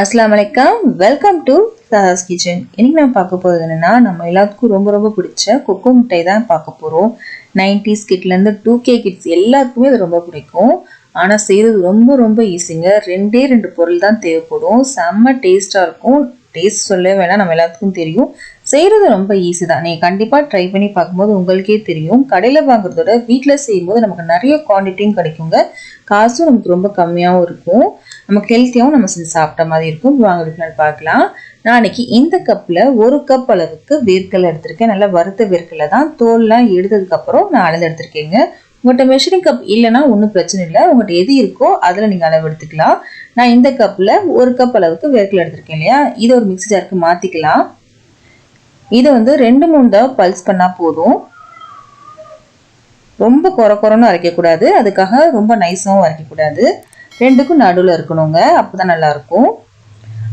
அஸ்லாம் வலைக்கம் welcome to Sahas kitchen இன்னைக்கு நம்ம பார்க்க போகிறது என்னென்னா நம்ம எல்லாத்துக்கும் ரொம்ப ரொம்ப பிடிச்ச கொக்கோ முட்டை தான் பார்க்க போகிறோம் நைன்டிஸ் கிட்லேருந்து டூ கே கிட்ஸ் எல்லாருக்குமே அது ரொம்ப பிடிக்கும். ஆனால் செய்கிறது ரொம்ப ரொம்ப ஈஸிங்க. ரெண்டே ரெண்டு பொருள் தான் தேவைப்படும். செம்ம டேஸ்ட்டாக இருக்கும். டேஸ்ட் சொல்ல வேணாம். நம்ம எல்லாத்துக்கும் தெரியும். செய்கிறது ரொம்ப ஈஸி தான் நீங்கள் கண்டிப்பாக ட்ரை பண்ணி பார்க்கும்போது உங்களுக்கே தெரியும். கடையில் வாங்குறதோட வீட்டில் செய்யும்போது நமக்கு நிறைய குவான்டிட்டியும் கிடைக்குங்க. காசும் நமக்கு ரொம்ப கம்மியாகவும் இருக்கும். நமக்கு ஹெல்த்தியாகவும் நம்ம செஞ்சு சாப்பிட்ட மாதிரி இருக்கும். வாங்க டிஃப்ரெண்ட் பார்க்கலாம். நான் அன்னைக்கு இந்த கப்பில் ஒரு கப் அளவுக்கு வேர்க்கடலை எடுத்திருக்கேன். நல்லா வறுத்த வேர்க்கலை தான். தோல்லாம் எடுத்ததுக்கப்புறம் நான் அளந்து எடுத்திருக்கேங்க. உங்கள்கிட்ட மெஷரிங் கப் இல்லைன்னா ஒன்றும் பிரச்சனை இல்லை. உங்கள்கிட்ட எது இருக்கோ அதில் நீங்கள் அளவு எடுத்துக்கலாம். நான் இந்த கப்பில் ஒரு கப் அளவுக்கு வேர்க்கடலை எடுத்திருக்கேன் இல்லையா? இதை ஒரு மிக்ஸி ஜாருக்கு மாற்றிக்கலாம் இதை வந்து ரெண்டு மூணு தடவை பல்ஸ் பண்ணால் போதும். ரொம்ப குறை குறைன்னு அரைக்கக்கூடாது. அதுக்காக ரொம்ப நைஸாகவும் அரைக்கக்கூடாது. ரெண்டுக்கும் நடுவில் இருக்கணுங்க அப்போ தான் நல்லாயிருக்கும்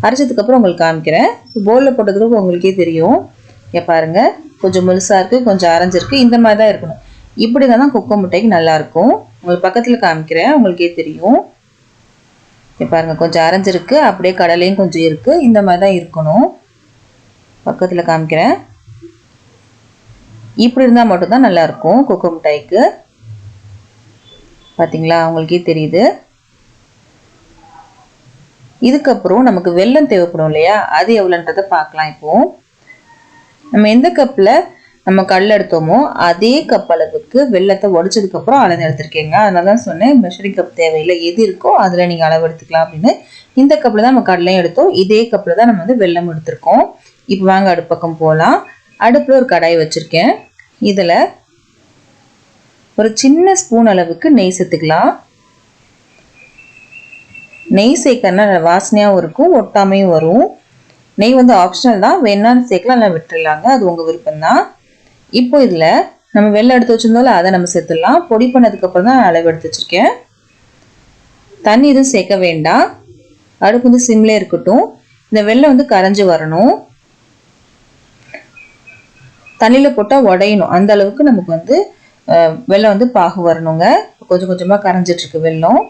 அரைச்சதுக்கப்புறம் உங்களுக்கு காமிக்கிறேன். போலில் போட்டதுக்கு உங்களுக்கே தெரியும். இங்கே பாருங்கள் கொஞ்சம் முழுசாக இருக்குது கொஞ்சம் அரைஞ்சிருக்கு இந்த மாதிரி தான் இருக்கணும். இப்படி தான் கொக்கோ முட்டைக்கு நல்லாயிருக்கும். உங்களுக்கு பக்கத்தில் காமிக்கிறேன் உங்களுக்கே தெரியும். இங்கே பாருங்கள் கொஞ்சம் அரைஞ்சிருக்கு அப்படியே கடலையும் கொஞ்சம் இருக்குது இந்த மாதிரி தான் இருக்கணும். பக்கத்தில் காமிக்கிறேன். இப்படி இருந்தால் மட்டும்தான் நல்லாயிருக்கும் கொக்கோ மிட்டாய்க்கு பார்த்தீங்களா உங்களுக்கே தெரியுது. இதுக்கப்புறம் நமக்கு வெல்லம் தேவைப்படும் இல்லையா? அது எவ்வளோன்றதை பார்க்கலாம் இப்போ. நம்ம எந்த கப்பில் நம்ம கல் எடுத்தோமோ அதே கப் அளவுக்கு வெள்ளத்தை உடச்சதுக்கப்புறம் அளந்து எடுத்திருக்கேங்க. அதனால தான் சொன்னேன் மெஷரிங் கப் தேவையில்லை. எது இருக்கோ அதில் நீங்கள் அளவு எடுத்துக்கலாம் அப்படின்னு. இந்த கப்பில் தான் நம்ம கடலையும் எடுத்தோம். இதே கப்பில் தான் நம்ம வந்து வெள்ளம் எடுத்திருக்கோம். இப்போ வாங்க அடுப்பக்கம் போகலாம் அடுப்பில் ஒரு கடாய் வச்சுருக்கேன். இதில் ஒரு சின்ன ஸ்பூன் அளவுக்கு நெய் சேர்த்துக்கலாம். நெய் சேர்க்கறனா வாசனையாகவும் இருக்கும் ஒட்டாமையும் வரும். நெய் வந்து ஆப்ஷனல் தான். வேணாலும் சேர்க்கலாம் இல்லை விட்டுடலாங்க. அது உங்கள் விருப்பம் தான் இப்போ இதில் நம்ம வெள்ளை எடுத்து வச்சுருந்தோம்ல அதை நம்ம சேர்த்துடலாம். பொடி பண்ணதுக்கப்புறம் தான் அளவு எடுத்து வச்சுருக்கேன். தண்ணி எதுவும் சேர்க்க வேண்டாம். அடுப்பு வந்து சிம்லே இருக்கட்டும். இந்த வெள்ளை வந்து கரைஞ்சி வரணும். தண்ணியில் போட்டால் உடையணும். அந்த அளவுக்கு நமக்கு வந்து வெள்ளம் வந்து பாகு வரணுங்க. கொஞ்சம் கொஞ்சமாக கரைஞ்சிட்ருக்கு வெள்ளம்.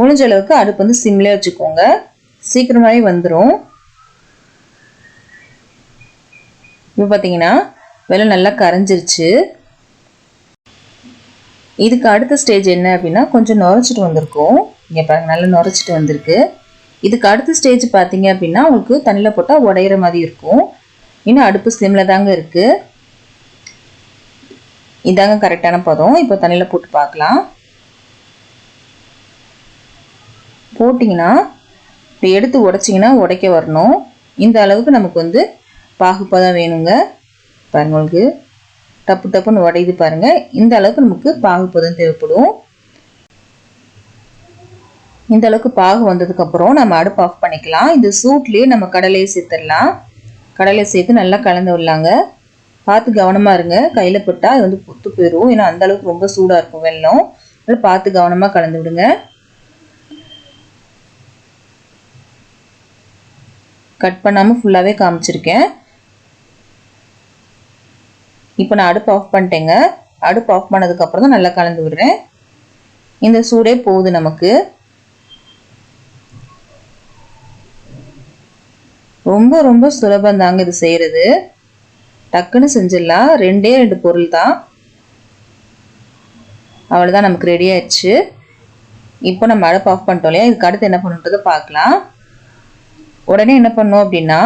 முடிஞ்ச அளவுக்கு அடுப்பு வந்து சிம்லே வச்சுக்கோங்க. சீக்கிரமாகவே வந்துடும் இப்போ பார்த்தீங்கன்னா வெள்ளம் நல்லா கரைஞ்சிருச்சு. இதுக்கு அடுத்த ஸ்டேஜ் என்ன அப்படின்னா கொஞ்சம் நுரைச்சிட்டு வந்திருக்கும். இங்கே பாருங்க நல்லா நுரைச்சிட்டு வந்திருக்கு. இதுக்கு அடுத்த ஸ்டேஜ் பார்த்தீங்க அப்படின்னா உங்களுக்கு தண்ணியில் போட்டால் உடையிற மாதிரி இருக்கும். இன்னும் அடுப்பு ஸ்லிமில் தாங்க இருக்குது இதாங்க கரெக்டான பதம். இப்போ தண்ணியில் போட்டு பார்க்கலாம். போட்டிங்கன்னா இப்படி எடுத்து உடைச்சிங்கன்னா உடைக்க வரணும். இந்த அளவுக்கு நமக்கு வந்து பாகுப்பதம் வேணுங்க. பாருங்க உங்களுக்கு டப்பு டப்புன்னு உடையுது பாருங்கள் இந்த அளவுக்கு நமக்கு பாகுப்பதம் தேவைப்படும். இந்த அளவுக்கு பாகு வந்ததுக்கப்புறம் நம்ம அடுப்பு ஆஃப் பண்ணிக்கலாம். இந்த சூட்லேயே நம்ம கடலையை சேர்த்துடலாம். கடலையை சேர்த்து நல்லா கலந்து விடலாங்க. பார்த்து கவனமாக இருங்க. கையில் போட்டால் அது வந்து புத்து போயிடும் ஏன்னா அந்த அளவுக்கு ரொம்ப சூடாக இருக்கும் வெள்ளம். அதில் பார்த்து கவனமாக கலந்து விடுங்க. கட் பண்ணாமல் ஃபுல்லாகவே காமிச்சிருக்கேன். இப்போ நான் அடுப்பு ஆஃப் பண்ணிட்டேங்க. அடுப்பு ஆஃப் பண்ணதுக்கப்புறம் தான் நல்லா கலந்து விடுறேன். இந்த சூடே போகுது நமக்கு. ரொம்ப ரொம்ப சுலபம் தாங்க இது செய்கிறது டக்குன்னு செஞ்சிடலாம். ரெண்டே ரெண்டு பொருள் தான். அவ்வளோதான் நமக்கு ரெடி ஆயிடுச்சு. இப்போ நம்ம அடுப்பு ஆஃப் பண்ணிட்டோம் இல்லையா? இதுக்கு அடுத்து என்ன பண்ணுன்றதை பார்க்கலாம். உடனே என்ன பண்ணோம் அப்படின்னா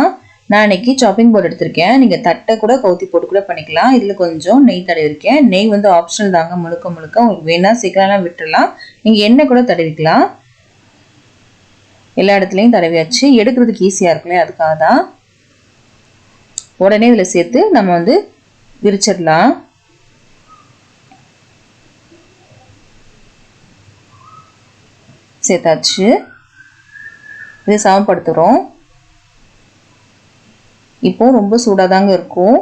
நான் இன்னைக்கு சாப்பிங் போர்டு எடுத்திருக்கேன். நீங்கள் தட்டை கூட கவுத்தி போட்டு கூட பண்ணிக்கலாம். இதில் கொஞ்சம் நெய் தடவிருக்கேன் நெய் வந்து ஆப்ஷனல் தாங்க. முழுக்க முழுக்க உங்களுக்கு வேணால் சீக்கிரம்லாம் விட்டுடலாம் நீங்கள் எண்ணெய் கூட தடவிக்கலாம். எல்லா இடத்துலையும் தடவியாச்சு. எடுக்கிறதுக்கு ஈஸியாக இருக்குல்ல அதுக்காக தான். உடனே இதில் சேர்த்து நம்ம வந்து விரிச்சிடலாம். சேர்த்தாச்சு. இதை சமப்படுத்துகிறோம் இப்போ ரொம்ப சூடாக தாங்க இருக்கும்.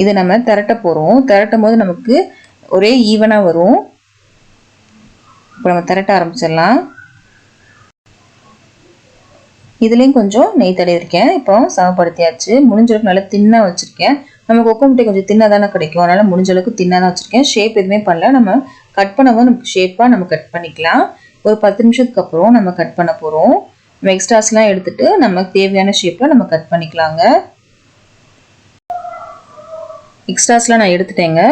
இது நம்ம திரட்ட போகிறோம் திரட்டும் போது நமக்கு ஒரே ஈவனாக வரும். இப்போ நம்ம திரட்ட ஆரம்பிச்சிடலாம். இதுலேயும் கொஞ்சம் நெய் தடவிருக்கேன். இப்போ சமப்படுத்தியாச்சு. முடிஞ்சளவுக்கு நல்லா தின்னாக வச்சுருக்கேன். நம்ம கொக்கோ முட்டை கொஞ்சம் தின்னாக தானே கிடைக்கும். அதனால் முடிஞ்சளவுக்கு தின்னாக தான் வச்சுருக்கேன். ஷேப் எதுவுமே பண்ணல. நம்ம கட் பண்ணும்போது நமக்கு ஷேப்பாக நம்ம கட் பண்ணிக்கலாம். ஒரு பத்து நிமிஷத்துக்கு அப்புறம் நம்ம கட் பண்ண போகிறோம் எக்ஸ்ட்ராஸ்லாம் எடுத்துட்டு நமக்கு தேவையான ஷேப்பில் நம்ம கட் பண்ணிக்கலாங்க. எக்ஸ்ட்ராஸ்லாம் நான் எடுத்துட்டேங்க.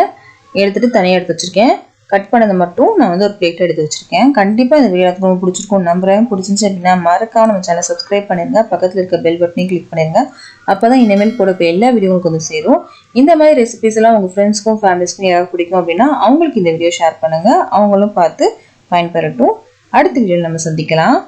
எடுத்துட்டு தனியாக எடுத்து வச்சுருக்கேன். கட் பண்ணதை மட்டும் நான் வந்து ஒரு பிளேட் எடுத்து வச்சுருக்கேன். கண்டிப்பாக இந்த வீடியோ எனக்கு ரொம்ப பிடிச்சிருக்கும் நம்புறேன். பிடிச்சிருந்துச்சு அப்படின்னா மறக்காம நம்ம சேனல் சப்ஸ்கிரைப் பண்ணிருங்க. பக்கத்தில் இருக்க பெல் பட்டனையும் கிளிக் பண்ணிருங்க. அப்போ தான் இனிமேல் போடப்போ எல்லா வீடியோவுக்கும் வந்து சேரும். இந்த மாதிரி ரெசிபிஸ் எல்லாம் உங்கள் ஃப்ரெண்ட்ஸ்க்கும் ஃபேமிலிஸ்க்கும் யாராவது பிடிக்கும் அப்படின்னா அவங்களுக்கு இந்த வீடியோ ஷேர் பண்ணுங்கள் அவங்களும் பார்த்து பயன்பெறட்டும். அடுத்த வீடியோவில் நம்ம சந்திக்கலாம்.